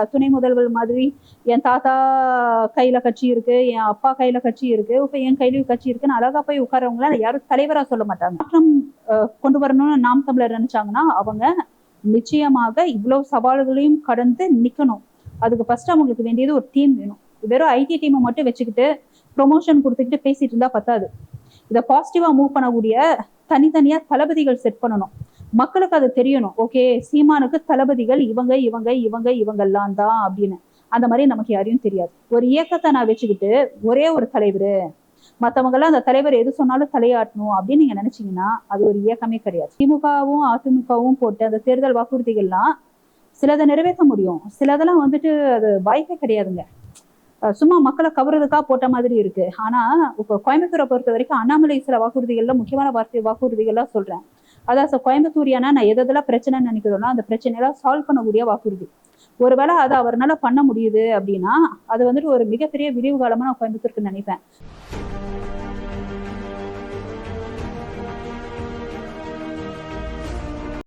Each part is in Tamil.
துணை முதல்வர் மாதிரி என் தாத்தா கையில கட்சி இருக்கு என் அப்பா கையில கட்சி இருக்கு இப்ப என் கையிலயும் கட்சி இருக்குன்னு அழகா போய் உட்காரவங்கள யாரும் தலைவரா சொல்ல மாட்டாங்க. மாற்றம் கொண்டு வரணும்னு நாம் தமிழர் நினைச்சாங்கன்னா அவங்க நிச்சயமாக இவ்வளவு சவால்களையும் கடந்து நிக்கணும். அதுக்கு ஃபர்ஸ்ட் அவங்களுக்கு வேண்டியது ஒரு டீம் வேணும். வெறும் ஐடி டீமை மட்டும் வச்சுக்கிட்டு ப்ரொமோஷன் கொடுத்துக்கிட்டு பேசிட்டு இருந்தா பத்தாது. இதை பாசிட்டிவா மூவ் பண்ணக்கூடிய தனித்தனியா தளபதிகள் செட் பண்ணணும். மக்களுக்கு அது தெரியணும். ஓகே சீமானுக்கு தளபதிகள் இவங்க இவங்க இவங்க இவங்கெல்லாம் தான் அப்படின்னு. அந்த மாதிரி நமக்கு யாரையும் தெரியாது. ஒரு இயக்கத்தை நான் வச்சுக்கிட்டு ஒரே ஒரு தலைவர் மத்தவங்க எல்லாம் அந்த தலைவர் எது சொன்னாலும் தலையாட்டணும் அப்படின்னு நீங்க நினைச்சீங்கன்னா அது ஒரு இயக்கமே கிடையாது. திமுகவும் அதிமுகவும் போட்டு அந்த தேர்தல் வாக்குறுதிகள்லாம் சிலதை நிறைவேற்ற முடியும். சிலதெல்லாம் வந்துட்டு அது வாய்ப்பே கிடையாதுங்க. சும்மா மக்களை கவர்றதுக்காக போட்ட மாதிரி இருக்கு. ஆனா இப்போ கோயம்புத்தூரை பொறுத்த வரைக்கும் அண்ணாமலை சில வாக்குறுதிகள்ல முக்கியமான வார்த்தை வாக்குறுதிகள்லாம் சொல்றேன். அதான் சார் கோயம்புத்தூரியானா நான் எதெல்லாம் பிரச்சனைன்னு நினைக்கிறோம்னா அந்த பிரச்சனையெல்லாம் சால்வ் பண்ணக்கூடிய வாக்குறுதி. ஒருவேளை அதை அவர்னால பண்ண முடியுது அப்படின்னா அது வந்துட்டு ஒரு மிகப்பெரிய விரிவு காலமா நான் கோயம்புத்தூருக்கு நினைப்பேன்.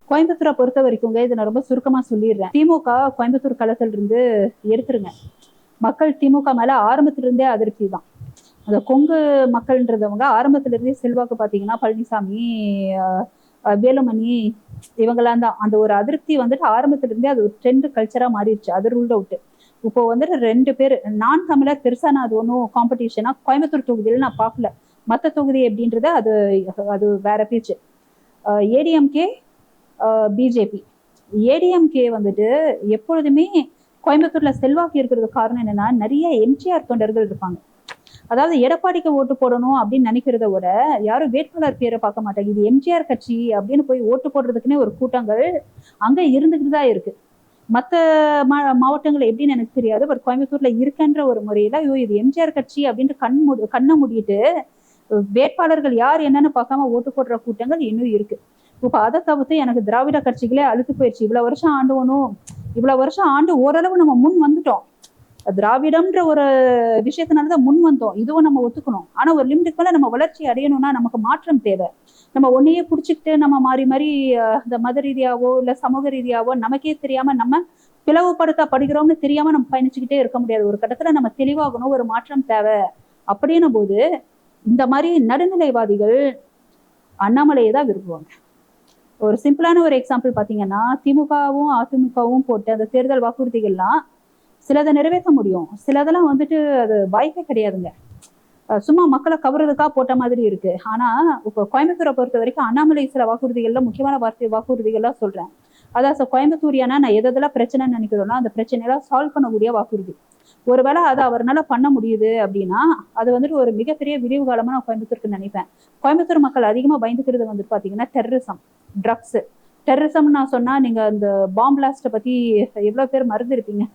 கோயம்புத்தூரை பொறுத்த வரைக்குங்க இதை நான் ரொம்ப சுருக்கமா சொல்லிடுறேன். திமுக கோயம்புத்தூர் களத்துல இருந்து எடுத்துருங்க. மக்கள் திமுக மேல ஆரம்பத்துல இருந்தே அதிருப்தி தான். அந்த கொங்கு மக்கள்ன்றதவங்க ஆரம்பத்துல இருந்தே செல்வாக்கு பாத்தீங்கன்னா பழனிசாமி அஹ், வேலுமணி இவங்கெல்லாம் தான். அந்த ஒரு அதிருப்தி வந்துட்டு ஆரம்பத்துல இருந்தே அது ஒரு ட்ரெண்ட் கல்ச்சரா மாறிடுச்சு. அது ரூல்ட் அவுட் இப்போ வந்துட்டு ரெண்டு பேர் நான் தமிழர் பெருசா நான் அது ஒன்றும் காம்படிஷனா கோயம்புத்தூர் தொகுதியில் நான் பார்க்கல மற்ற தொகுதி அப்படின்றத அது அது வேற பேச்சு. ஏடிஎம்கே பிஜேபி ஏடிஎம்கே வந்துட்டு எப்பொழுதுமே கோயம்புத்தூர்ல செல்வாக்கு இருக்கிறது காரணம் என்னன்னா நிறைய எம்ஜிஆர் தொண்டர்கள் இருப்பாங்க. அதாவது எடப்பாடிக்கு ஓட்டு போடணும் அப்படின்னு நினைக்கிறத விட யாரும் வேட்பாளர் பேரை பார்க்க மாட்டாங்க. இது எம்ஜிஆர் கட்சி அப்படின்னு போய் ஓட்டு போடுறதுக்குன்னே ஒரு கூட்டங்கள் அங்கே இருந்துக்கிட்டு தான் இருக்கு. மற்ற மா மாவட்டங்கள் எப்படின்னு எனக்கு தெரியாது. பட் கோயம்புத்தூர்ல இருக்கன்ற ஒரு முறையில ஐயோ இது எம்ஜிஆர் கட்சி அப்படின்ட்டு கண் மூடி கண்ணை மூடிட்டு வேட்பாளர்கள் யார் என்னன்னு பார்க்காம ஓட்டு போடுற கூட்டங்கள் இன்னும் இருக்கு. இப்போ அதை தவிர்த்து எனக்கு திராவிட கட்சிகளே அழுத்து போயிடுச்சு இவ்வளவு வருஷம் ஆண்டுவனும் இவ்வளவு வருஷம் ஆண்டு ஓரளவு நம்ம முன் வந்துட்டோம். திராவிடம்ன்ற ஒரு விஷயத்தினாலதான் முன் வந்தோம். இதுவும் நம்ம ஒத்துக்கணும். ஆனா ஒரு லிமிட்டுக்கு மேல நம்ம வளர்ச்சி அடையணும்னா நமக்கு மாற்றம் தேவை. நம்ம ஒன்னையே புடிச்சுக்கிட்டு நம்ம மாறி மாறி இந்த மத ரீதியாவோ இல்ல சமூக ரீதியாவோ நமக்கே தெரியாம நம்ம பிளவுபடுத்தப்படுகிறோம்னு தெரியாம நம்ம பயணிச்சுக்கிட்டே இருக்க முடியாது. ஒரு கட்டத்துல நம்ம தெளிவாகணும் ஒரு மாற்றம் தேவை. அப்படின்னும் போது இந்த மாதிரி நடுநிலைவாதிகள் அண்ணாமலையை தான் விரும்புவாங்க. ஒரு சிம்பிளான ஒரு எக்ஸாம்பிள் பாத்தீங்கன்னா திமுகவும் அதிமுகவும் போட்டு அந்த தேர்தல் வாக்குறுதிகள்லாம் சிலதை நிறைவேற்ற முடியும். சிலதெல்லாம் வந்துட்டு அது வாய்ப்பே கிடையாதுங்க. சும்மா மக்களை கவர்றதுக்காக போட்ட மாதிரி இருக்கு. ஆனா இப்போ கோயம்புத்தூரை பொறுத்த வரைக்கும் அண்ணாமலை சில வாக்குறுதிகள்ல முக்கியமான வார்த்தை வாக்குறுதிகள்லாம் சொல்றேன். அதான் சார் ஏன்னா நான் எதெல்லாம் பிரச்சனைன்னு நினைக்கிறோம்னா அந்த பிரச்சனையெல்லாம் சால்வ் பண்ணக்கூடிய வாக்குறுதி. ஒருவேளை அதை அவர்னால பண்ண முடியுது அப்படின்னா அது வந்துட்டு ஒரு மிகப்பெரிய விரிவு காலமா நான் கோயம்புத்தூருக்கு நினைப்பேன். கோயம்புத்தூர் மக்கள் அதிகமா பயந்துக்கிறது வந்துட்டு பாத்தீங்கன்னா டெரரிசம் ட்ரக்ஸ் டெரரிசம் நான் சொன்னா நீங்க அந்த பாம் பிளாஸ்ட்டை பத்தி எவ்வளவு பேர் மறந்துருப்பீங்க.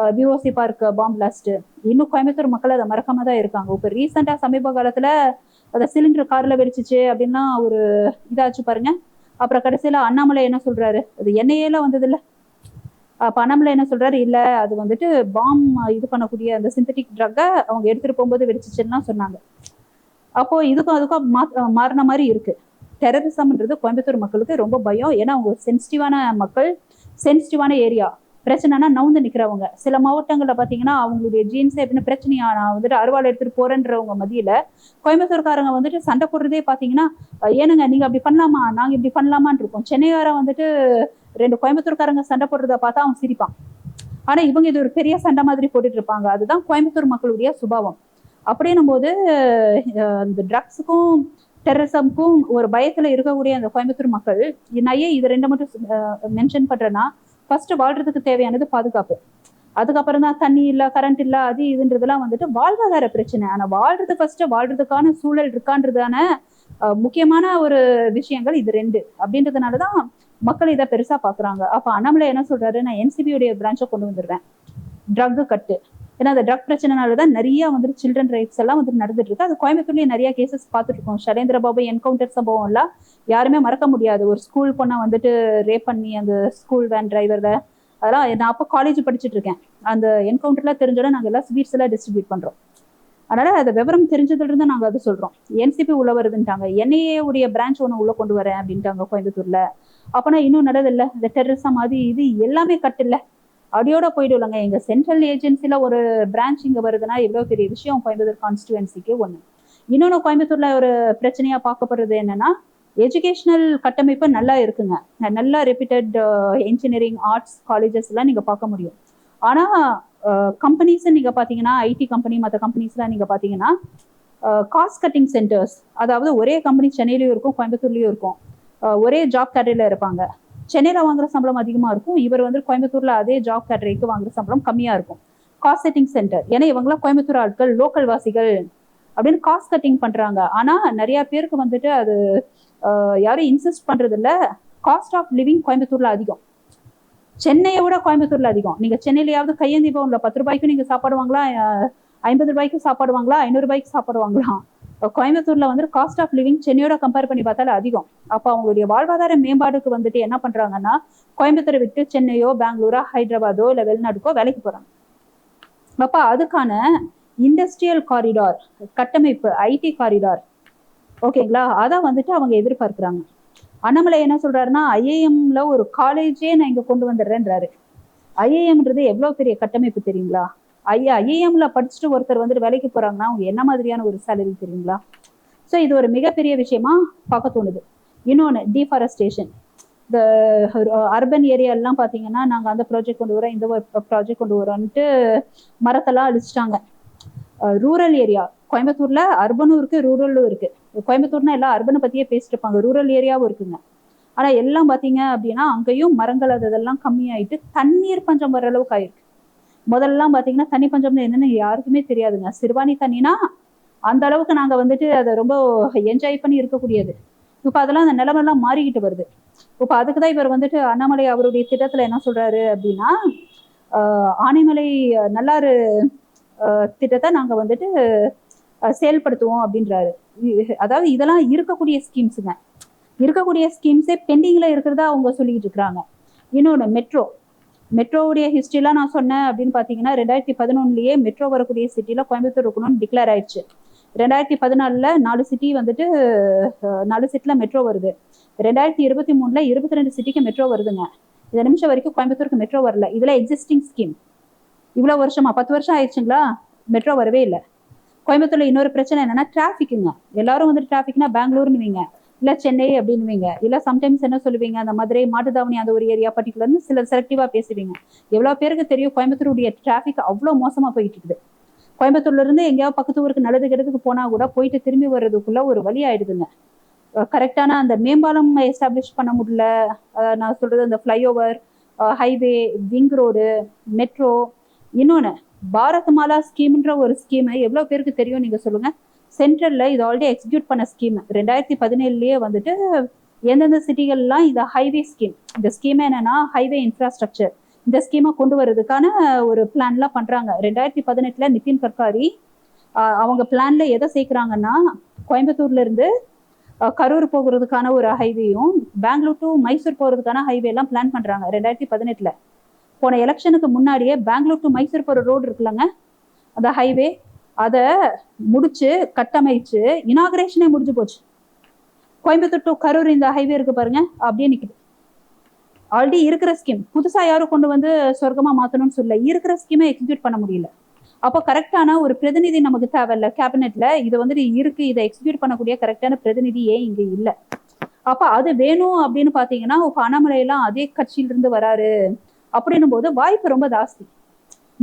பிஓசி பார்க் பாம் பிளாஸ்ட் இன்னும் கோயம்புத்தூர் மக்கள் அதை மறக்காம தான் இருக்காங்க. இப்போ ரீசெண்டா சமீப காலத்துல அந்த சிலிண்டர் கார்ல வெடிச்சிச்சு அப்படின்னா ஒரு இதாச்சு பாருங்க. அப்புறம் கடைசியில அண்ணாமலை என்ன சொல்றாரு? அது எண்ணெயில வந்தது இல்ல அப்ப அண்ணாமலை என்ன சொல்றாரு? இல்ல அது வந்துட்டு பாம் இது பண்ணக்கூடிய அந்த சிந்தட்டிக் ட்ரக்கை அவங்க எடுத்துட்டு போகும்போது வெடிச்சிச்சுன்னா சொன்னாங்க. அப்போ இதுக்கும் அதுக்கும் மா- மாறின மாதிரி இருக்கு. டெரரிசம்ன்றது கோயம்புத்தூர் மக்களுக்கு ரொம்ப பயம். ஏன்னா அவங்க சென்சிட்டிவான மக்கள் சென்சிட்டிவான ஏரியா பிரச்சனைனா நவுந்து நிக்கிறவங்க. சில மாவட்டங்கள்ல பாத்தீங்கன்னா அவங்களுடைய ஜீன்ஸ் எப்படின்னு பிரச்சனையா நான் வந்துட்டு அருவாள் எடுத்துட்டு போறேன்றவங்க மதியில கோயம்புத்தூர்காரங்க வந்துட்டு சண்டை போடுறதே பாத்தீங்கன்னா ஏனுங்க நீங்க அப்படி பண்ணலாமா? நாங்க இப்படி பண்ணலாமான்னு இருக்கோம். சென்னையார வந்துட்டு ரெண்டு கோயம்புத்தூர்காரங்க சண்டை போடுறத பார்த்தா அவன் சிரிப்பான். ஆனா இவங்க இது ஒரு பெரிய சண்டை மாதிரி போட்டுட்டு இருப்பாங்க. அதுதான் கோயம்புத்தூர் மக்களுடைய சுபாவம். அப்படின்னும் போது இந்த ட்ரக்ஸுக்கும் டெரரிசம்க்கும் ஒரு பயத்துல இருக்கக்கூடிய அந்த கோயம்புத்தூர் மக்கள் நான் ஏன் இது ரெண்டு மட்டும் மென்ஷன் பண்றேன்னா ஃபர்ஸ்ட் வாழ்றதுக்கு தேவையானது பாதுகாப்பு. அதுக்கப்புறம் தான் தண்ணி இல்ல கரண்ட் இல்ல அது இதுன்றதெல்லாம் வந்துட்டு வாழ்வாதார பிரச்சனை. ஆனா வாழ்றது ஃபர்ஸ்ட் வாழ்றதுக்கான சூழல் இருக்கான்றதான முக்கியமான ஒரு விஷயங்கள் இது ரெண்டு. அப்படின்றதுனாலதான் மக்கள் இதை பெருசா பாக்குறாங்க. அப்ப அண்ணாமலை என்ன சொல்றாரு நான் என்சிபியுடைய பிரான்ச்சை கொண்டு வந்துடுறேன் ட்ரக் கட்டு ஏன்னா அந்த ட்ரக் பிரச்சனைனால தான் நிறைய வந்துட்டு சில்ட்ரன் ரைட்ஸ் எல்லாம் வந்துட்டு நடந்துட்டு இருக்கு அது கோயம்புத்தூர்லயே நிறைய கேசஸ் பார்த்துட்டு இருக்கோம் ஷரேந்திர பாபு என்கவுண்டர் சம்பவம் எல்லாம் யாருமே மறக்க முடியாது. ஒரு ஸ்கூல் பொண்ணை வந்துட்டு ரேப் பண்ணி அந்த ஸ்கூல் வேன் டிரைவர்ல அதெல்லாம் நான் அப்போ காலேஜ் படிச்சுட்டு இருக்கேன் அந்த என்கவுண்டர்லாம் தெரிஞ்சோட நாங்க எல்லாம் ஸ்வீட்ஸ் எல்லாம் டிஸ்ட்ரிபியூட் பண்றோம். அதனால அதை விவரம் தெரிஞ்சதுல இருந்து நாங்க அது சொல்றோம். என்சிபி உள்ள வருதுன்ட்டாங்க. என்ஐஏ உடைய பிரான்ச் ஒன்று உள்ள கொண்டு வரேன் அப்படின்ட்டாங்க கோயம்புத்தூர்ல. அப்பனா இன்னும் நல்லது இல்ல? இந்த டெரரிசம் அது இது எல்லாமே கட்டில்லை அடியோட போயிடுவாங்க எங்க சென்ட்ரல் ஏஜென்சில ஒரு பிரான்ச் இங்க வருதுன்னா எவ்வளவு பெரிய விஷயம் கோயம்புத்தூர் கான்ஸ்டுவன்சிக்கு ஒண்ணு. இன்னொன்னு கோயம்புத்தூர்ல ஒரு பிரச்சனையா பார்க்கப்படுறது என்னன்னா எஜுகேஷனல் கட்டமைப்பு நல்லா இருக்குங்க. நல்லா ரெப்யூட்டட் இன்ஜினியரிங் ஆர்ட்ஸ் காலேஜஸ் எல்லாம் நீங்க பார்க்க முடியும். ஆனா கம்பெனிஸ் நீங்க பாத்தீங்கன்னா ஐடி கம்பெனி மற்ற கம்பெனிஸ்லாம் நீங்க பாத்தீங்கன்னா காஸ்ட் கட்டிங் சென்டர்ஸ் அதாவது ஒரே கம்பெனி சென்னையிலயும் இருக்கும் கோயம்புத்தூர்லயும் இருக்கும். ஒரே ஜாப் கேட்டரியில இருப்பாங்க. சென்னையில் வாங்குற சம்பளம் அதிகமாக இருக்கும். இவர் வந்து கோயம்புத்தூர்ல அதே ஜாப் கேட்டரிக்கு வாங்குற சம்பளம் கம்மியாக இருக்கும். காஸ்ட் செட்டிங் சென்டர் ஏன்னா இவங்களாம் கோயம்புத்தூர் ஆட்கள் லோக்கல் வாசிகள் அப்படின்னு காஸ்ட் கட்டிங் பண்ணுறாங்க ஆனால் நிறைய பேருக்கு வந்துட்டு அது யாரும் இன்சிஸ்ட் பண்றது காஸ்ட் ஆஃப் லிவிங் கோயம்புத்தூர்ல அதிகம். சென்னையை விட கோயம்புத்தூர்ல அதிகம். நீங்க சென்னையிலயாவது கையேந்தி பவுன்ல பத்து ரூபாய்க்கு நீங்க சாப்பாடு வாங்கலாம் ஐம்பது ரூபாய்க்கு சாப்பாடு வாங்கலாம் ஐநூறு ரூபாய்க்கு சாப்பாடு வாங்கலாம். கோயம்புத்தூர்ல வந்து காஸ்ட் ஆஃப் லிவிங் சென்னையோட கம்பேர் பண்ணி பார்த்தாலும் அதிகம். அப்ப அவங்களுடைய வாழ்வாதார மேம்பாடுக்கு வந்துட்டு என்ன பண்றாங்கன்னா கோயம்புத்தூரை விட்டு சென்னையோ பெங்களூரோ ஹைதராபாதோ இல்ல வெளிநாடுக்கோ வேலைக்கு போறாங்க. அப்ப அதுக்கான இண்டஸ்ட்ரியல் காரிடார் கட்டமைப்பு ஐடி காரிடார் ஓகேங்களா அதை வந்துட்டு அவங்க எதிர்பார்க்கிறாங்க. அண்ணாமலை என்ன சொல்றாருன்னா ஐஏஎம்ல ஒரு காலேஜே நான் இங்க கொண்டு வந்துடுறேன்றாரு. ஐஏஎம்ன்றது எவ்வளவு பெரிய கட்டமைப்பு தெரியுங்களா? ஐயா ஐஏஎம்ல படிச்சுட்டு ஒருத்தர் வந்துட்டு வேலைக்கு போறாங்கன்னா அவங்க என்ன மாதிரியான ஒரு சேலரி தெரியுங்களா? ஸோ இது ஒரு மிகப்பெரிய விஷயமா பார்க்க தோணுது. இன்னொன்று டீஃபாரஸ்டேஷன் இந்த அர்பன் ஏரியாலாம் பார்த்தீங்கன்னா நாங்கள் அந்த ப்ராஜெக்ட் கொண்டு வரோம் இந்த ஒரு ப்ராஜெக்ட் கொண்டு வரோன்ட்டு மரத்தெல்லாம் அழிச்சிட்டாங்க. Uh, ரூரல் ஏரியா கோயம்புத்தூர்ல அர்பனும் இருக்கு ரூரலும் இருக்கு. கோயம்புத்தூர்னா எல்லாம் அர்பனை பத்தியே பேசிட்டு இருப்பாங்க. ரூரல் ஏரியாவும் இருக்குங்க. ஆனா எல்லாம் பாத்தீங்க அப்படின்னா அங்கேயும் மரங்கள் அது இதெல்லாம் கம்மியாயிட்டு தண்ணீர் பஞ்சம் வர அளவுக்கு ஆயிருக்கு. முதல்லாம் பார்த்தீங்கன்னா தண்ணி பஞ்சம்னு என்னன்னு யாருக்குமே தெரியாதுங்க. சிறுவாணி தண்ணினா அந்த அளவுக்கு நாங்கள் வந்துட்டு அதை ரொம்ப என்ஜாய் பண்ணி இருக்கக்கூடியது. இப்போ அதெல்லாம் அந்த நிலமெல்லாம் மாறிக்கிட்டு வருது. இப்போ அதுக்கு தான் இவர் வந்துட்டு அண்ணாமலை அவருடைய திட்டத்தில் என்ன சொல்றாரு அப்படின்னா ஆனைமலை நல்லாறு திட்டத்தை நாங்கள் வந்துட்டு செயல்படுத்துவோம் அப்படின்றாரு. அதாவது இதெல்லாம் இருக்கக்கூடிய ஸ்கீம்ஸுங்க இருக்கக்கூடிய ஸ்கீம்ஸே பெண்டிங்கில் இருக்கிறதா அவங்க சொல்லிக்கிட்டு இருக்கிறாங்க. இன்னொன்று மெட்ரோ மெட்ரோவுடைய ஹிஸ்ட்ரிலாம் நான் சொன்னேன் அப்படின்னு பார்த்தீங்கன்னா ரெண்டாயிரத்தி பதினொன்னுலயே மெட்ரோ வரக்கூடிய சிட்டியில் கோயம்புத்தூர் இருக்கணும்னு டிக்ளேர் ஆயிடுச்சு. ரெண்டாயிரத்தி பதினாலில் நாலு சிட்டி வந்துட்டு நாலு சிட்டியில் மெட்ரோ வருது. ரெண்டாயிரத்தி இருபத்தி மூணில் இருபத்தி ரெண்டு சிட்டிக்கு மெட்ரோ வருதுங்க. இந்த நிமிஷம் வரைக்கும் கோயம்புத்தூருக்கு மெட்ரோ வரல. இதில் எக்ஸிஸ்டிங் ஸ்கீம் இவ்வளோ வருஷமா? பத்து வருஷம் ஆயிடுச்சுங்களா? மெட்ரோ வரவே இல்லை. கோயம்புத்தூர்ல இன்னொரு பிரச்சனை என்னென்னா டிராஃபிக்குங்க எல்லாரும் வந்துட்டு டிராஃபிக்னா பெங்களூர்னு வைங்க இல்லை சென்னை அப்படின்னுவீங்க. இல்லை சம்டைம்ஸ் என்ன சொல்லுவீங்க? அந்த மதுரை மாட்டுதாவணி அந்த ஒரு ஏரியா பர்டிகுலர்னு சில செலக்டிவாக பேசுவீங்க. எவ்வளோ பேருக்கு தெரியும்? கோயம்புத்தூருடைய டிராஃபிக் அவ்வளோ மோசமாக போயிட்டு இருக்குது. கோயம்புத்தூர்லேருந்து எங்கேயாவது பக்கத்து ஊருக்கு நல்லது கெட்டதுக்கு போனால் கூட போயிட்டு திரும்பி வர்றதுக்குள்ள ஒரு வழி ஆயிடுதுங்க. கரெக்டான அந்த மேம்பாலம் எஸ்டாப்ளிஷ் பண்ண முடியல. நான் சொல்றது அந்த flyover highway wing road metro இன்னொன்று பாரத் மாலா ஸ்கீம்ன்ற ஒரு ஸ்கீமை எவ்வளோ பேருக்கு தெரியும் நீங்கள் சொல்லுங்கள் சென்ட்ரலில் இது ஆல்ரெடி எக்ஸிக்யூட் பண்ண ஸ்கீம் ரெண்டாயிரத்தி பதினேழுலயே வந்துட்டு எந்தெந்த சிட்டிகள்லாம் இந்த ஹைவே ஸ்கீம் இந்த ஸ்கீம் என்னன்னா ஹைவே இன்ஃப்ராஸ்ட்ரக்சர் இந்த ஸ்கீமை கொண்டு வர்றதுக்கான ஒரு பிளான்லாம் பண்ணுறாங்க ரெண்டாயிரத்தி பதினெட்டில் நிதின் கட்காரி அவங்க பிளான்ல எதை சேர்க்குறாங்கன்னா கோயம்புத்தூர்ல இருந்து கரூர் போகிறதுக்கான ஒரு ஹைவேயும் பெங்களூர் டு மைசூர் போகிறதுக்கான ஹைவே எல்லாம் பிளான் பண்ணுறாங்க ரெண்டாயிரத்தி பதினெட்டில். போன எலெக்ஷனுக்கு முன்னாடியே பெங்களூர் டு மைசூர் போகிற ரோடு இருக்குல்லங்க. அந்த ஹைவே அதை முடிச்சு கட்டமைச்சு இனாகரேஷனே முடிஞ்சு போச்சு. கோயம்புத்தூர் டு கரூர் இந்த ஹைவே இருக்கு பாருங்க அப்படியே நிக்குது. ஆல்ரெடி இருக்கிற ஸ்கீம் புதுசா யாரும் கொண்டு வந்து சொர்க்கமா மாத்தணும்னு சொல்லல. இருக்கிற ஸ்கீமை எக்ஸிக்யூட் பண்ண முடியல. அப்போ கரெக்டான ஒரு பிரதிநிதி நமக்கு தேவையில்ல. கேபினெட்ல இது வந்துட்டு இருக்கு. இதை எக்ஸிக்யூட் பண்ணக்கூடிய கரெக்டான பிரதிநிதி ஏன் இங்க இல்ல? அப்ப அது வேணும் அப்படின்னு பாத்தீங்கன்னா இப்ப அண்ணாமலை எல்லாம் அதே கட்சியிலிருந்து வராரு. அப்படின்னும் போது வாய்ப்பு ரொம்ப ஜாஸ்தி.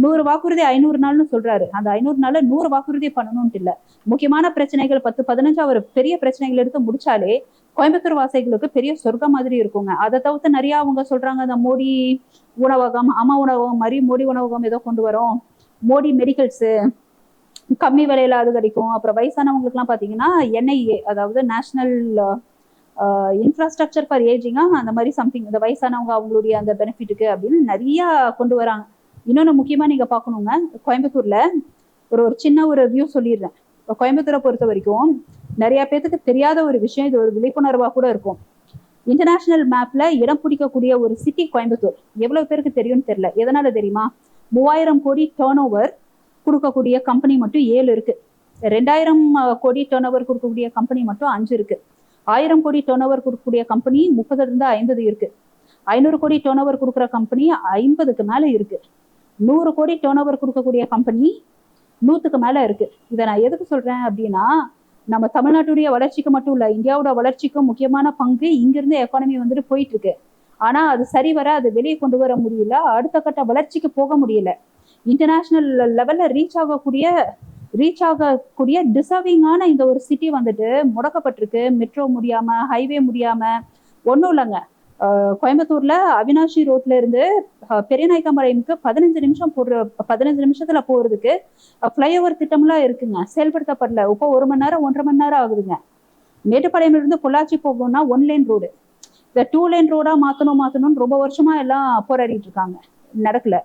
நூறு வாக்குறுதி ஐநூறு நாள்னு சொல்றாரு. அந்த ஐநூறு நாள்ல நூறு வாக்குறுதி பண்ணணும்ட்டு இல்ல. முக்கியமான பிரச்சனைகள் பத்து பதினஞ்சு அவர் பெரிய பிரச்சனைகள் எடுத்து முடிச்சாலே கோயம்புத்தூர் வாசிகளுக்கு பெரிய சொர்க்கம் மாதிரி இருக்குங்க. அதை தவிர்த்து நிறைய அவங்க சொல்றாங்க அந்த மோடி உணவகம் அம்மா உணவகம் மாதிரி மோடி உணவகம் ஏதோ கொண்டு வரோம். மோடி மெடிக்கல்ஸ் கம்மி விலையில அது கிடைக்கும். அப்புறம் வயசானவங்களுக்குலாம் பாத்தீங்கன்னா என்ஐஏ அதாவது நேஷனல் இன்ஃப்ராஸ்ட்ரக்சர் ஃபார் ஏஜிங்கா அந்த மாதிரி சம்திங் இந்த வயசானவங்க அவங்களுடைய அந்த பெனிஃபிட்டுக்கு அப்படின்னு நிறைய கொண்டு வராங்க. இன்னொன்று முக்கியமாக நீங்கள் பார்க்கணுங்க கோயம்புத்தூரில் ஒரு ஒரு சின்ன ஒரு வியூ சொல்லிடுறேன். இப்போ கோயம்புத்தூரை பொறுத்த வரைக்கும் நிறைய பேர்த்துக்கு தெரியாத ஒரு விஷயம் இது ஒரு விழிப்புணர்வாக கூட இருக்கும். இன்டர்நேஷனல் மேப்ல இடம் பிடிக்கக்கூடிய ஒரு சிட்டி கோயம்புத்தூர். எவ்வளவு பேருக்கு தெரியும்னு தெரியல. எதனால தெரியுமா? மூவாயிரம் கோடி டேர்ன் ஓவர் கொடுக்கக்கூடிய கம்பெனி மட்டும் ஏழு இருக்கு. ரெண்டாயிரம் கோடி டேர்ன் ஓவர் கொடுக்கக்கூடிய கம்பெனி மட்டும் அஞ்சு இருக்கு. ஆயிரம் கோடி டேர்ன் ஓவர் கொடுக்கக்கூடிய கம்பெனி முப்பதுல இருந்து ஐம்பது இருக்கு. ஐநூறு கோடி டேர்ன் ஓவர் கொடுக்குற கம்பெனி ஐம்பதுக்கு மேல இருக்கு. நூறு கோடி டேர்ன் ஓவர் கொடுக்கக்கூடிய கம்பெனி நூற்றுக்கு மேலே இருக்குது இதை நான் எதுக்கு சொல்கிறேன் அப்படின்னா நம்ம தமிழ்நாட்டுடைய வளர்ச்சிக்கு மட்டும் இல்லை இந்தியாவோட வளர்ச்சிக்கும் முக்கியமான பங்கு இங்கிருந்து எக்கானமி வந்துட்டு போயிட்டு இருக்கு அது அது சரிவர அது வெளியே கொண்டு வர முடியல அடுத்த கட்ட வளர்ச்சிக்கு போக முடியல. இன்டர்நேஷ்னல் லெவலில் ரீச் ஆகக்கூடிய ரீச் ஆகக்கூடிய டிசர்விங்கான இந்த ஒரு சிட்டி வந்துட்டு முடக்கப்பட்டிருக்கு. மெட்ரோ முடியாமல் ஹைவே முடியாமல் ஒன்றும் இல்லைங்க. கோயம்புத்தூர்ல அவினாஷி ரோட்ல இருந்து பெரியநாயக்கம்பாளையம்க்கு பதினஞ்சு நிமிஷம் போடுற பதினஞ்சு நிமிஷத்துல போறதுக்கு ஃப்ளைஓவர் திட்டம்லாம் இருக்குங்க. செயல்படுத்தப்படல. இப்போ ஒரு மணி நேரம் ஒன்றரை மணி நேரம் ஆகுதுங்க. மேட்டுப்பாளையம்ல இருந்து பொள்ளாச்சி போகணும்னா ஒன் லைன் ரோடு இந்த டூ லைன் ரோடா மாத்தணும் மாத்தணும்னு ரொம்ப வருஷமா எல்லாம் போராடிட்டு இருக்காங்க. நடக்கல.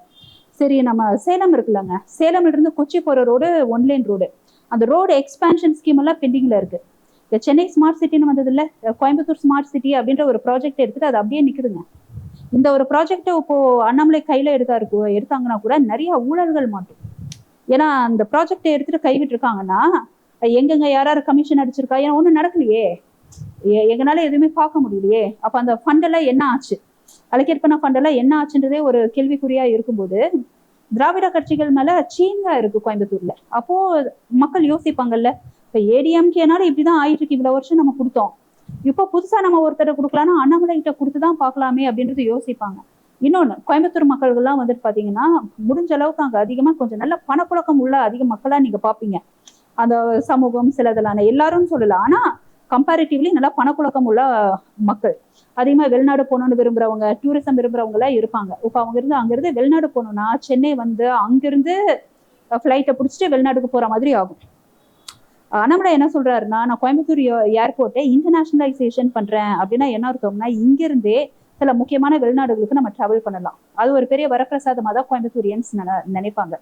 சரி நம்ம சேலம் இருக்குல்லங்க. சேலம்ல இருந்து கொச்சி போற ரோடு ஒன் லைன் ரோடு அந்த ரோடு எக்ஸ்பான்ஷன் ஸ்கீம் எல்லாம் பெண்டிங்ல இருக்கு. சென்னை ஸ்மார்ட் சிட்டின்னு வந்தது இல்ல கோயம்புத்தூர் ஸ்மார்ட் சிட்டி அப்படின்ற ஒரு ப்ராஜெக்ட் எடுத்துட்டு அது அப்படியே நிக்குதுங்க. இந்த ஒரு ப்ராஜெக்ட் இப்போ அண்ணாமலை கையில எடுத்தா இருக்கு எடுத்தாங்கன்னா கூட நிறைய ஊழல்கள் மாட்டும். ஏன்னா அந்த ப்ராஜெக்டை எடுத்துட்டு கைவிட்டு இருக்காங்கன்னா எங்கெங்க யார் கமிஷன் அடிச்சிருக்கா? ஏன்னா ஒன்றும் நடக்கலையே. எங்களால எதுவுமே பார்க்க முடியலையே. அப்ப அந்த ஃபண்ட் எல்லாம் என்ன ஆச்சு? அலோகேட் பண்ண ஃபண்ட் எல்லாம் என்ன ஆச்சுன்றதே ஒரு கேள்விக்குறியா இருக்கும்போது திராவிட கட்சிகள் மேல சீங்கா இருக்கு கோயம்புத்தூர்ல. அப்போ மக்கள் யோசிப்பாங்கல்ல இப்ப ஏடிஎம்கேனால இப்படிதான் ஆயிட்டு இருக்கு இவ்வளவு வருஷம் நம்ம கொடுத்தோம். இப்போ புதுசா நம்ம ஒருத்தரை கொடுக்கலாம்னா அண்ணாமலை கிட்ட கொடுத்துதான் பார்க்கலாமே அப்படின்றது யோசிப்பாங்க. இன்னொன்னு கோயம்புத்தூர் மக்கள்கள்லாம் வந்துட்டு பாத்தீங்கன்னா முடிஞ்ச அளவுக்கு அங்க அதிகமா கொஞ்சம் நல்ல பணப்புழக்கம் உள்ள அதிக மக்களா நீங்க பாப்பீங்க. அந்த சமூகம் சிலதெல்லாம் எல்லாரும் சொல்லலாம் ஆனா கம்பேரிட்டிவ்லி நல்லா பணப்புழக்கம் உள்ள மக்கள். அதிகமா வெளிநாடு போகணும்னு விரும்புறவங்க டூரிசம் விரும்புறவங்க எல்லாம் இருப்பாங்க. இப்போ அவங்க இருந்து அங்கிருந்து வெளிநாடு போகணும்னா சென்னை வந்து அங்கிருந்து ஃப்ளைட்டை பிடிச்சிட்டு வெளிநாட்டுக்கு போற மாதிரி ஆகும். அண்ணாமலை என்ன சொல்றாருன்னா நான் கோயம்புத்தூர் ஏர்போர்ட்டை இன்டர்நேஷனலைசேஷன் பண்றேன். அப்படின்னா என்ன அர்த்தம்னா இங்கிருந்தே சில முக்கியமான வெளிநாடுகளுக்கு நம்ம டிராவல் பண்ணலாம். அது ஒரு பெரிய வரப்பிரசாதமாக தான் கோயம்புத்தூரியன்ஸ் நினைப்பாங்க.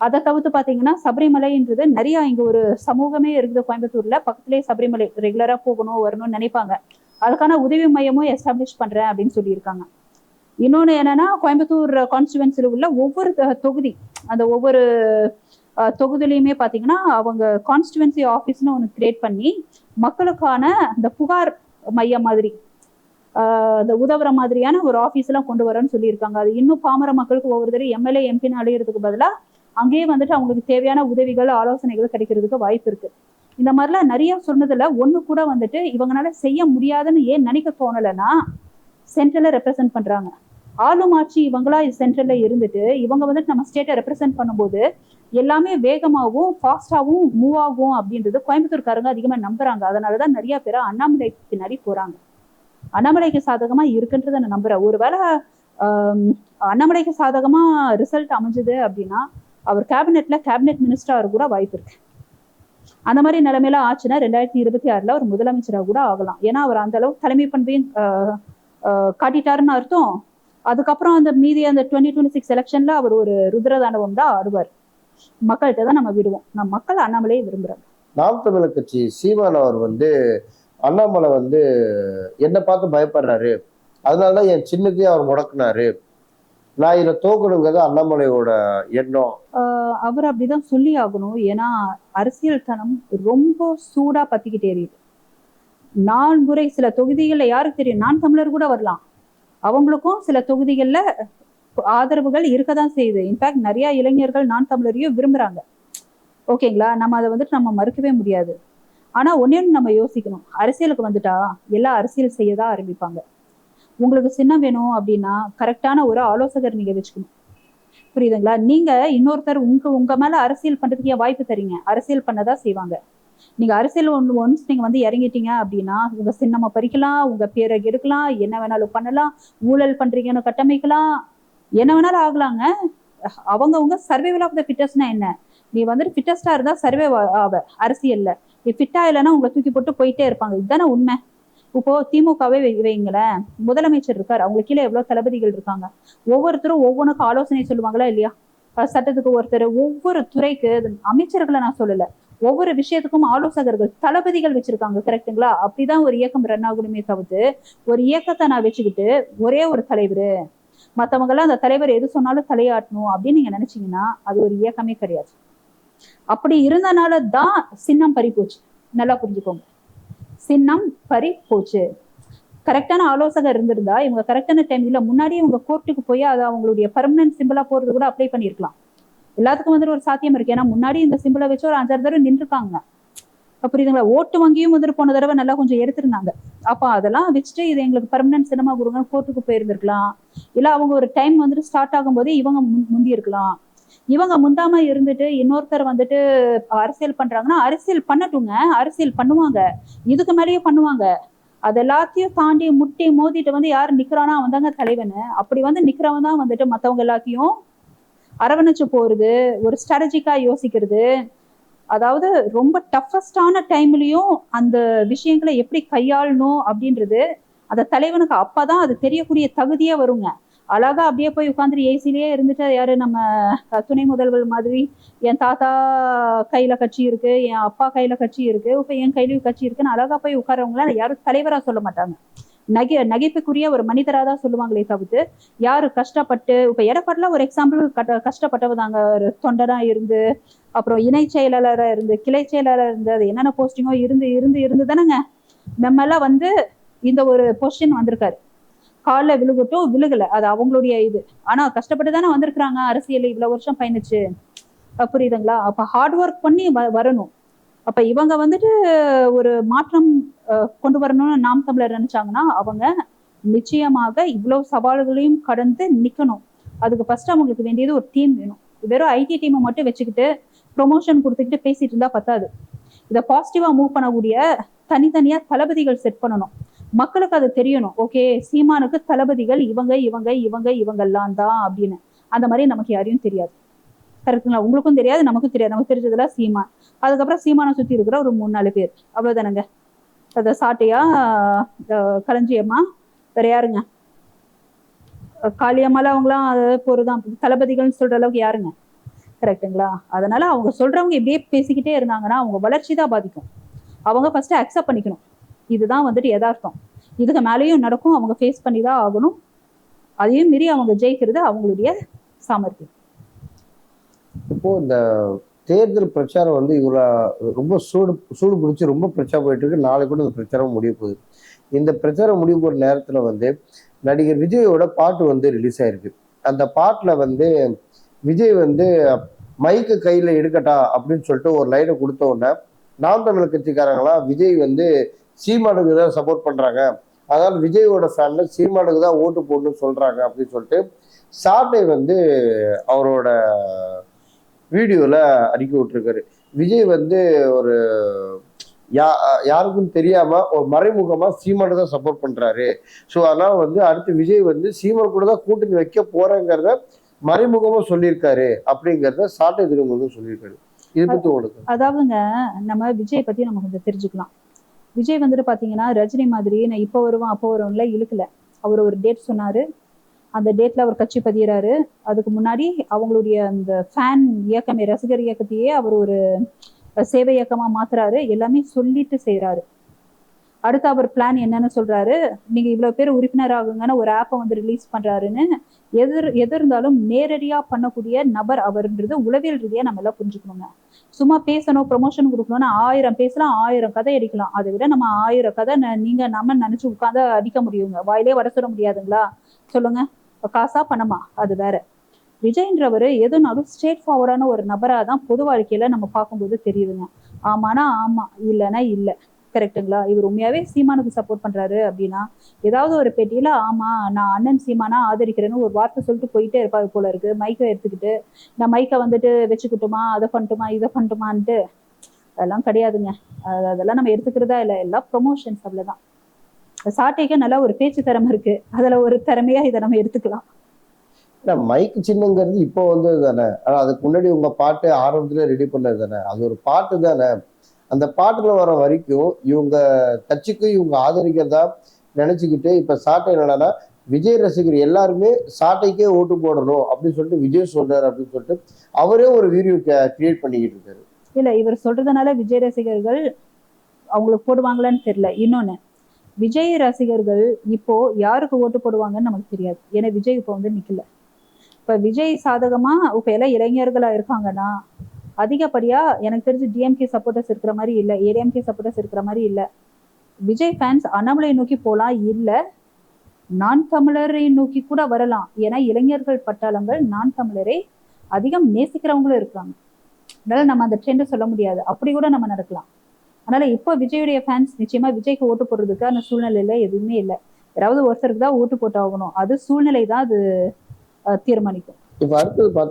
அதை தவிர்த்து பார்த்தீங்கன்னா சபரிமலைன்றது நிறைய இங்கே ஒரு சமூகமே இருக்குது கோயம்புத்தூர்ல. பக்கத்துலேயே சபரிமலை ரெகுலராக போகணும் வரணும்னு நினைப்பாங்க. அதுக்கான உதவி மையமும் எஸ்டாப்ளிஷ் பண்ணுறேன் அப்படின்னு சொல்லியிருக்காங்க. இன்னொன்று என்னன்னா கோயம்புத்தூர் கான்ஸ்டுவன்சில உள்ள ஒவ்வொரு தொகுதி அந்த ஒவ்வொரு தொகுதியிலையுமே பார்த்தீங்கன்னா அவங்க கான்ஸ்டுவன்சி ஆஃபீஸ்னு ஒன்று கிரியேட் பண்ணி மக்களுக்கான அந்த புகார் மையம் மாதிரி இந்த அந்த உதவுற மாதிரியான ஒரு ஆஃபீஸ்லாம் கொண்டு வரேன்னு சொல்லியிருக்காங்க. அது இன்னும் பாமர மக்களுக்கு ஒவ்வொரு தடவை எம்எல்ஏ எம்பின்னு அழையிறதுக்கு பதிலாக அங்கேயே வந்துட்டு அவங்களுக்கு தேவையான உதவிகள் ஆலோசனைகள் கிடைக்கிறதுக்கு வாய்ப்பு இருக்கு. இந்த மாதிரிலாம் நிறைய சொன்னதுல ஒன்று கூட வந்துட்டு இவங்களால செய்ய முடியாதுன்னு ஏன் நினைக்க தோணலைன்னா சென்ட்ரலை ரெப்ரசென்ட் பண்றாங்க. ஆளும் ஆட்சி இவங்களா சென்ட்ரல்ல இருந்துட்டு இவங்க வந்துட்டு நம்ம ஸ்டேட்டை ரெப்ரசென்ட் பண்ணும்போது எல்லாமே வேகமாகவும் ஃபாஸ்டாகவும் மூவ் ஆகும் அப்படின்றது கோயம்புத்தூர்காரங்க அதிகமா நம்புறாங்க. அதனாலதான் நிறைய பேர் அண்ணாமலைக்கு பின்னாடி போறாங்க. அண்ணாமலைக்கு சாதகமா இருக்குன்றத நான் நம்புறேன். ஒருவேளை அண்ணாமலைக்கு சாதகமா ரிசல்ட் அமைஞ்சது அப்படின்னா அவர் கேபினெட்ல கேபினெட் மினிஸ்டராக கூட வாய்ப்பு இருக்கு. அந்த மாதிரி நிலைமையில ஆச்சுன்னா ரெண்டாயிரத்தி இருபத்தி ஆறுல ஒரு முதலமைச்சராக கூட ஆகலாம். ஏன்னா அவர் அந்த அளவுக்கு தலைமை பண்பையும் காட்டிட்டாருன்னு அர்த்தம். அதுக்கப்புறம் அந்த மீதி அந்த டுவெண்ட்டி டுவெண்ட்டி சிக்ஸ் எலெக்ஷன்ல அவர் ஒரு ருத்ரதாண்டவம் தான் ஆடுவார். மக்கள்கிட்ட தான் நம்ம விடுவோம். நம்ம மக்கள் அண்ணாமலையை விரும்புறாங்க. நாம் தமிழர் கட்சி சீமான் அவர் வந்து அண்ணாமலை வந்து என்னை பார்த்து பயப்படுறாரு. அதனாலதான் என் சின்னத்தையே அவர் முடக்குனாரு. நான் இதுல தோக்கணுங்கிறது அண்ணாமலையோட எண்ணம். அவர் அப்படிதான் சொல்லி ஆகணும். ஏன்னா அரசியல் தனம் ரொம்ப சூடா பத்திக்கிட்டே எரியுது நான்குறை சில தொகுதிகள்ல யாருக்கு தெரியும்? நான் தமிழர் கூட வரலாம். அவங்களுக்கும் சில தொகுதிகள்ல ஆதரவுகள் இருக்க தான் செய்யுது இன்ஃபேக்ட் நிறைய இளைஞர்கள் நான் தமிழரையும் விரும்புறாங்க. ஓகேங்களா நம்ம அதை வந்துட்டு நம்ம மறுக்கவே முடியாது. ஆனா ஒன்னே நம்ம யோசிக்கணும். அரசியலுக்கு வந்துட்டா எல்லா அரசியல் செய்யதான் ஆரம்பிப்பாங்க. உங்களுக்கு சின்னம் வேணும் அப்படின்னா கரெக்டான ஒரு ஆலோசகர் நீங்க வச்சுக்கணும். புரியுதுங்களா? நீங்க இன்னொருத்தர் உங்க உங்க மேல அரசியல் பண்றதுக்கு ஏன் வாய்ப்பு தரீங்க அரசியல் பண்ணதான் செய்வாங்க. நீங்க அரசியல் ஒன்று ஒன்ஸ் நீங்க வந்து இறங்கிட்டீங்க அப்படின்னா உங்க சின்னமா பறிக்கலாம் உங்க பேரை எடுக்கலாம் என்ன வேணாலும் பண்ணலாம் ஊழல் பண்றீங்கன்னு கட்டமைக்கலாம் என்ன வேணாலும் ஆகலாங்க. அவங்கவுங்க சர்வைவல் ஆஃப் த ஃபிட்டஸ்னா என்ன? நீ வந்துட்டு ஃபிட்டஸ்டா இருந்தா சர்வே ஆவ. அரசியல்ல. நீ ஃபிட்டா இல்லைன்னா உங்களை தூக்கி போட்டு போயிட்டே இருப்பாங்க. இதுதானே உண்மை. இப்போ திமுகவே வை- வைங்களேன் முதலமைச்சர் இருக்காரு. அவங்களுக்கு கீழே எவ்வளவு தளபதிகள் இருக்காங்க. ஒவ்வொருத்தரும் ஒவ்வொன்றுக்கும் ஆலோசனை சொல்லுவாங்களா இல்லையா? சட்டத்துக்கு ஒருத்தர் ஒவ்வொரு துறைக்கு அமைச்சர்களை நான் சொல்லல. ஒவ்வொரு விஷயத்துக்கும் ஆலோசகர்கள் தளபதிகள் வச்சிருக்காங்க. கரெக்ட்டுங்களா? அப்படிதான் ஒரு இயக்கம் ரன் ஆகணுமே தவிர்த்து ஒரு இயக்கத்தை நான் வச்சுக்கிட்டு ஒரே ஒரு தலைவர். மத்தவங்க எல்லாம் அந்த தலைவர் எது சொன்னாலும் தலையாட்டணும் அப்படின்னு நீங்க நினைச்சீங்கன்னா அது ஒரு இயக்கமே கிடையாது. அப்படி இருந்தனால தான் சின்னம் பறி போச்சு. நல்லா புரிஞ்சுக்கோங்க. சின்னம் பறி போச்சு. கரெக்டான ஆலோசகர் இருந்திருந்தா இவங்க கரெக்டான டைம் இல்ல முன்னாடியே இவங்க கோர்ட்டுக்கு போய் அதை அவங்களுடைய பர்மனன்ட் சிம்பிளா போறது கூட அப்ளை பண்ணிருக்கலாம் எல்லாத்துக்கும் வந்துட்டு ஒரு சாத்தியம் இருக்கு. ஏன்னா முன்னாடி இந்த சிம்பிளை வச்சு ஒரு அஞ்சாறு தடவை நின்றுருக்காங்க. இருக்காங்க புரியுதுங்களா? ஓட்டு வங்கியும் வந்துட்டு போன தடவை நல்லா கொஞ்சம் எடுத்திருந்தாங்க. அப்ப அதெல்லாம் வச்சுட்டு இது எங்களுக்கு பர்மனன்ட் சினிமா கொடுங்க கோர்ட்டுக்கு போயிருந்திருக்கலாம். இல்ல அவங்க ஒரு டைம் வந்துட்டு ஸ்டார்ட் ஆகும்போதே இவங்க முன்- முந்தி இருக்கலாம் இவங்க முந்தாம இருந்துட்டு இன்னொருத்தர் வந்துட்டு அரசியல் பண்றாங்கன்னா அரசியல் பண்ணட்டுங்க. அரசியல் பண்ணுவாங்க. இதுக்கு மேலேயும் பண்ணுவாங்க. அது எல்லாத்தையும் தாண்டி முட்டி மோதிட்டு வந்து யார் நிக்கிறானா வந்தாங்க தலைவன். அப்படி வந்து நிக்கிறவன் தான் வந்துட்டு மத்தவங்க எல்லாத்தையும் அரவணைச்சு போறது ஒரு ஸ்ட்ராட்டஜிக்கா யோசிக்கிறது. அதாவது ரொம்ப டஃபஸ்டான டைம்லயும் அந்த விஷயங்களை எப்படி கையாளணும் அப்படின்றது அந்த தலைவனுக்கு அப்பதான் அது தெரியக்கூடிய தகுதியே வருங்க. அழகா அப்படியே போய் உட்காந்துரு ஏசிலேயே இருந்துட்டு யாரு நம்ம துணை முதல்வர் மாதிரி என் தாத்தா கையில கட்சி இருக்கு என் அப்பா கையில கட்சி இருக்கு இப்ப என் கையிலயும் கட்சி இருக்குன்னு அழகா போய் உட்காரவங்கள யாரும் தலைவரா சொல்ல மாட்டாங்க. நகை நகைப்புக்குரிய ஒரு மனிதராக தான் சொல்லுவாங்களே தவிர்த்து யாரு கஷ்டப்பட்டு இப்ப எடப்பாடில ஒரு எக்ஸாம்பிள் கஷ்டப்பட்டவதாங்க ஒரு தொண்டராக இருந்து அப்புறம் இணை செயலாளராக இருந்து கிளை செயலாளராக இருந்து அது என்னென்ன போஸ்டிங்கோ இருந்து இருந்து இருந்து தானேங்க. நம்மெல்லாம் வந்து இந்த ஒரு பொசிஷன் வந்திருக்காரு. காலில் விழுகட்டும் விழுகல. அது அவங்களுடைய இது. ஆனா கஷ்டப்பட்டு தானே வந்திருக்கிறாங்க. அரசியல் இவ்வளவு வருஷம் பயணிச்சு புரியுதுங்களா? அப்ப ஹார்ட் ஒர்க் பண்ணி வ- வரணும். அப்ப இவங்க வந்துட்டு ஒரு மாற்றம் கொண்டு வரணும்னு நாம் தமிழர் நினைச்சாங்கன்னா அவங்க நிச்சயமாக இவ்வளவு சவால்களையும் கடந்து நிக்கணும். அதுக்கு ஃபர்ஸ்ட் அவங்களுக்கு வேண்டியது ஒரு டீம் வேணும். வெறும் ஐடி டீமை மட்டும் வச்சுக்கிட்டு ப்ரொமோஷன் கொடுத்துக்கிட்டு பேசிட்டு இருந்தா பத்தாது. இதை பாசிட்டிவா மூவ் பண்ணக்கூடிய தனித்தனியா தளபதிகள் செட் பண்ணணும். மக்களுக்கு அது தெரியணும். ஓகே சீமானுக்கு தளபதிகள் இவங்க இவங்க இவங்க இவங்கெல்லாம் தான் அப்படின்னு. அந்த மாதிரி நமக்கு யாரையும் தெரியாது. கரெக்டுங்களா உங்களுக்கும் தெரியாது நமக்கும் தெரியாது. நமக்கு தெரிஞ்சதெல்லாம் சீமான். அதுக்கப்புறம் சீமானை சுற்றி இருக்கிற ஒரு மூணு நாலு பேர். அவ்வளோதானங்க அதை சாட்டையா களஞ்சியம்மா வேற யாருங்க? காளியம்மால அவங்களாம் அது போறதுதான் தளபதிகள்னு சொல்ற அளவுக்கு யாருங்க? கரெக்ட்டுங்களா அதனால அவங்க சொல்றவங்க இப்படியே பேசிக்கிட்டே இருந்தாங்கன்னா அவங்க வளர்ச்சி தான் பாதிக்கும். அவங்க ஃபர்ஸ்ட் அக்செப்ட் பண்ணிக்கணும். இதுதான் வந்துட்டு யதார்த்தம். இதுக்கு மேலேயும் நடக்கும். அவங்க ஃபேஸ் பண்ணி தான் ஆகணும். அதையும் மீறி அவங்க ஜெயிக்கிறது அவங்களுடைய சாமர்த்தியம். இப்போ இந்த தேர்தல் பிரச்சாரம் வந்து இவ்வளோ ரொம்ப சூடு சூடு பிடிச்சி ரொம்ப பிரச்சாரம் போயிட்டு இருக்கு நாளை கூட இந்த பிரச்சாரம் முடிய போகுது. இந்த பிரச்சாரம் முடிய போகிற நேரத்தில் வந்து நடிகர் விஜயோட பாட்டு வந்து ரிலீஸ் ஆயிருக்கு. அந்த பாட்டில் வந்து விஜய் வந்து மைக்கு கையில் எடுக்கட்டா அப்படின்னு சொல்லிட்டு ஒரு லைனை கொடுத்த உடனே நாம் தமிழர் கட்சிக்காரங்களாம் விஜய் வந்து சீமானுக்கு தான் சப்போர்ட் பண்ணுறாங்க அதனால் விஜயோட ஃபேன்ல சீமானுக்கு தான் ஓட்டு போடணும்னு சொல்கிறாங்க அப்படின்னு சொல்லிட்டு சாட்டை வந்து அவரோட வீடியோல அறிக்கை விட்டுருக்காரு. விஜய் வந்து ஒரு யா யாருக்கும் தெரியாம ஒரு மறைமுகமா சீமானை தான் சப்போர்ட் பண்றாரு. ஸோ அதனால வந்து அடுத்து விஜய் வந்து சீமான் கூட தான் கூட்டணி வைக்க போறேங்கிறத மறைமுகமா சொல்லியிருக்காரு அப்படிங்கிறத சாட்டை திரும்ப சொல்லியிருக்காரு. இது பத்தி உங்களுக்கு? அதாவதுங்க நம்ம விஜய் பத்தி நம்ம கொஞ்சம் தெரிஞ்சுக்கலாம். விஜய் வந்துட்டு பாத்தீங்கன்னா ரஜினி மாதிரி நான் இப்போ வருவேன் அப்போ வருவேன்ல இழுக்கல. அவர் ஒரு டேட் சொன்னாரு. அந்த டேட்ல அவர் கட்சி பதிகிறாரு அதுக்கு முன்னாடி அவங்களுடைய அந்த ஃபேன் இயக்கமே ரசிகர் இயக்கத்தையே அவர் ஒரு சேவை இயக்கமா மாத்துறாரு. எல்லாமே சொல்லிட்டு செய்யறாரு அடுத்து அவர் பிளான் என்னன்னு சொல்றாரு. நீங்க இவ்வளவு பேர் உறுப்பினர் ஆகுங்கன்னு ஒரு ஆப்பை வந்து ரிலீஸ் பண்றாருன்னு எதிர் எது இருந்தாலும் நேரடியா பண்ணக்கூடிய நபர் அவர்ன்றது உளவியல் ரீதியா நம்ம எல்லாம் புரிஞ்சுக்கணுங்க. சும்மா பேசணும் ப்ரொமோஷன் கொடுக்கணும்னு ஆயிரம் பேசலாம் ஆயிரம் கதை அடிக்கலாம். அதை விட நம்ம ஆயிரம் கதை நீங்க நம்ம நினைச்சு உட்காந்து அடிக்க முடியுங்க. வாயிலே வர சொல்ல முடியாதுங்களா? சொல்லுங்க. இப்ப காசா பணமா? அது வேற. விஜய்ன்றவர் எதுனாலும் ஸ்ட்ரெயிட் ஃபார்வர்டான ஒரு நபரா தான் பொது வாழ்க்கையில நம்ம பார்க்கும்போது தெரியுதுங்க. ஆமானா ஆமா இல்லைன்னா இல்லை. கரெக்ட்டுங்களா? இவர் உண்மையாவே சீமானுக்கு சப்போர்ட் பண்றாரு அப்படின்னா ஏதாவது ஒரு பெட்டியில ஆமா நான் அண்ணன் சீமானா ஆதரிக்கிறேன்னு ஒரு வார்த்தை சொல்லிட்டு போயிட்டே இருப்பாரு போல இருக்கு. மைக்கை எடுத்துக்கிட்டு நான் மைக்கை வந்துட்டு வச்சுக்கிட்டுமா அதை பண்ணட்டுமா இதை பண்ணட்டுமான்ட்டு. அதெல்லாம் கிடையாதுங்க. அது- அதெல்லாம் நம்ம எடுத்துக்கிறதா இல்லை. எல்லாம் ப்ரொமோஷன்ஸ் அவ்வளவுதான். சாட்டைக்கு நல்ல ஒரு பேச்சு திறமை இருக்கு. அதுல ஒரு திறமையா இதை நம்ம எடுத்துக்கலாம். மைக் சின்னங்கிறது இப்போ வந்தது தானே? அதுக்கு முன்னாடி உங்க பாட்டு ஆரம்பத்துல ரெடி பண்ணது தானே? அது ஒரு பாட்டு தானே? அந்த பாட்டுல வர வரைக்கும் இவங்க கட்சிக்கும் இவங்க ஆதரிக்கிறதா நினைச்சுக்கிட்டு இப்ப சாட்டை என்னன்னா விஜய் ரசிகர் எல்லாருமே சாட்டைக்கே ஓட்டு போடணும் அப்படின்னு சொல்லிட்டு விஜய் சொல்றாரு அப்படின்னு சொல்லிட்டு அவரே ஒரு வீடியோ கிரியேட் பண்ணிக்கிட்டு இருக்காரு. இல்ல இவர் சொல்றதுனால விஜய் ரசிகர்கள் அவங்களுக்கு போடுவாங்களான்னு தெரியல. இன்னொன்னு விஜய் ரசிகர்கள் இப்போ யாருக்கு ஓட்டு போடுவாங்கன்னு நமக்கு தெரியாது. ஏன்னா விஜய் இப்போ வந்து நிக்கல. இப்ப விஜய் சாதகமா இப்ப எல்லாம் இளைஞர்களா இருக்காங்கன்னா அதிகப்படியா எனக்கு தெரிஞ்சு டிஎம்கே சப்போர்ட்டர்ஸ் இருக்கிற மாதிரி இல்ல. ஏடிஎம்கே சப்போர்ட்டர்ஸ் இருக்கிற மாதிரி இல்ல. விஜய் ஃபேன்ஸ் அண்ணாமலை நோக்கி போலாம் இல்ல நான் தமிழரை நோக்கி கூட வரலாம். ஏன்னா இளைஞர்கள் பட்டாளங்கள் நான் தமிழரை அதிகம் நேசிக்கிறவங்களும் இருக்காங்க. அதனால நம்ம அந்த ட்ரெண்டை சொல்ல முடியாது. அப்படி கூட நம்ம நடக்கலாம். அதனால இப்போ விஜயுடைய ஃபேன்ஸ் நிச்சயமா விஜய்க்கு ஓட்டு போடுறதுக்கான சூழ்நிலையில எதுவுமே இல்லை. யாராவது ஒருத்தருக்கு தான் ஓட்டு போட்டு ஆகணும் அது சூழ்நிலை தான் அது தீர்மானிக்கும். இப்ப அடுத்தது பாத்தீங்கன்னா